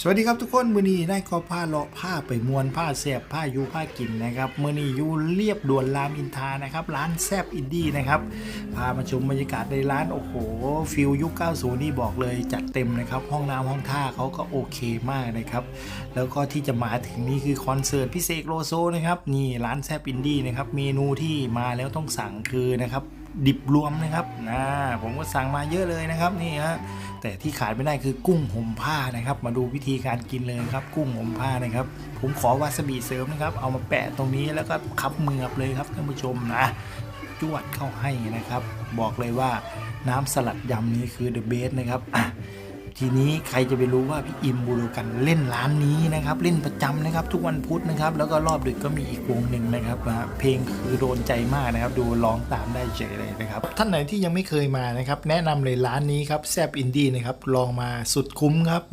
สวัสดีครับทุกคนมือนี้ได้ก็ผ้าเลาะผ้าไปมวนผ้าแซบผ้ายูผ้ากินนะครับมือนี้อยูเรียบด่วนรามอินทานะครับร้านแซบอินดี้นะครับพามาชมบรรยากาศในร้านโอ้โหฟิลยุค 90 นี่บอกเลยจัดเต็มนะครับ ห้องน้ำห้องท่าเขาก็โอเคมากนะครับ แล้วก็ที่จะมาถึงนี่คือคอนเสิร์ตพิเศษโลโซนะครับนี่ร้านแซบอินดี้นะครับเมนูที่มาแล้วต้องสั่งคือนะครับ ดิบรวมนะครับนะผมก็สั่งมาเยอะเลยนะครับนี่ฮะแต่ที่ขาดไม่ได้คือกุ้งห่มผ้านะครับ มาดูวิธีการกินเลยครับ กุ้งห่มผ้านะครับ ผมขอวาซาบิเสริมนะครับ เอามาแปะตรงนี้แล้วก็คับมือบเลยครับท่านผู้ชมนะจวดเข้าให้นะครับ บอกเลยว่าน้ำสลัดยำนี้คือเดอะเบสนะครับ ทีนี้ใครจะไปรู้ว่าพี่อิมบูโรกันเล่นร้านนี้นะครับ เล่นประจำนะครับ ทุกวันพุธนะครับ แล้วก็รอบดึกก็มีอีกวงหนึ่งนะครับเพลงคือโดนใจมากนะครับ ดูร้องตามได้เฉยเลยนะครับ ท่านไหนที่ยังไม่เคยมานะครับ แนะนำเลยร้านนี้ครับแซบอินดี้นะครับลองมาสุดคุ้มครับ